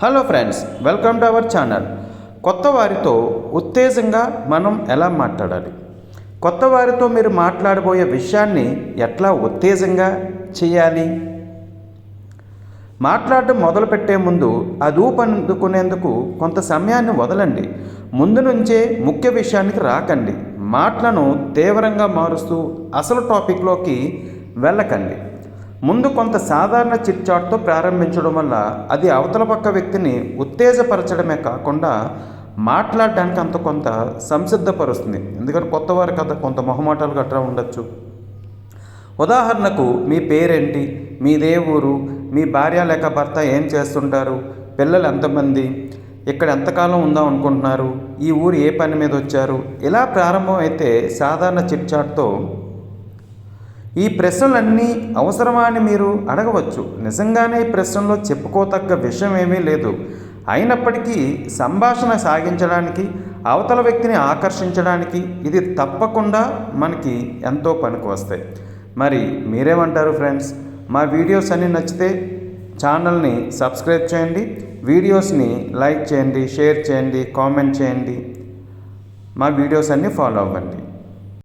Hello friends welcome to our channel కొత్త వారితో ఉత్తేజంగా మనం ఎలా మాట్లాడాలి? కొత్త వారితో మీరు మాట్లాడబోయే విషయాన్ని ఎట్లా ఉత్తేజంగా చేయాలి? మాట్లాడడం మొదలుపెట్టే ముందు అది ఊపందుకునేందుకు కొంత సమయాన్ని వదలండి. ముందు నుంచే ముఖ్య విషయానికి రాకండి. మాటలను తీవ్రంగా మారుస్తూ అసలు టాపిక్లోకి వెళ్ళకండి. ముందు కొంత సాధారణ చిట్చాట్తో ప్రారంభించడం వల్ల అది అవతల పక్క వ్యక్తిని ఉత్తేజపరచడమే కాకుండా మాట్లాడడానికి అంత కొంత సంసిద్ధపరుస్తుంది. ఎందుకంటే కొత్త వారి కథ కొంత మొహమాటాలు గట్రా ఉండొచ్చు. ఉదాహరణకు మీ పేరేంటి? మీదే ఊరు మీ భార్య లేక భర్త ఏం చేస్తుంటారు? పిల్లలు ఎంతమంది? ఇక్కడ ఎంతకాలం ఉందాం అనుకుంటున్నారు? ఈ ఊరు ఏ పని మీద వచ్చారు? ఇలా ప్రారంభం అయితే సాధారణ చిట్చాట్తో ఈ ప్రశ్నలన్నీ అవసరమా అని మీరు అడగవచ్చు. నిజంగానే ఈ ప్రశ్నలో చెప్పుకోతగ్గ విషయం ఏమీ లేదు. అయినప్పటికీ సంభాషణ సాగించడానికి అవతల వ్యక్తిని ఆకర్షించడానికి ఇది తప్పకుండా మనకి ఎంతో పనికి వస్తాయి. మరి మీరేమంటారు ఫ్రెండ్స్? మా వీడియోస్ అన్నీ నచ్చితే ఛానల్ని సబ్స్క్రైబ్ చేయండి వీడియోస్ని లైక్ చేయండి షేర్ చేయండి కామెంట్ చేయండి. మా వీడియోస్ అన్నీ ఫాలో అవ్వండి.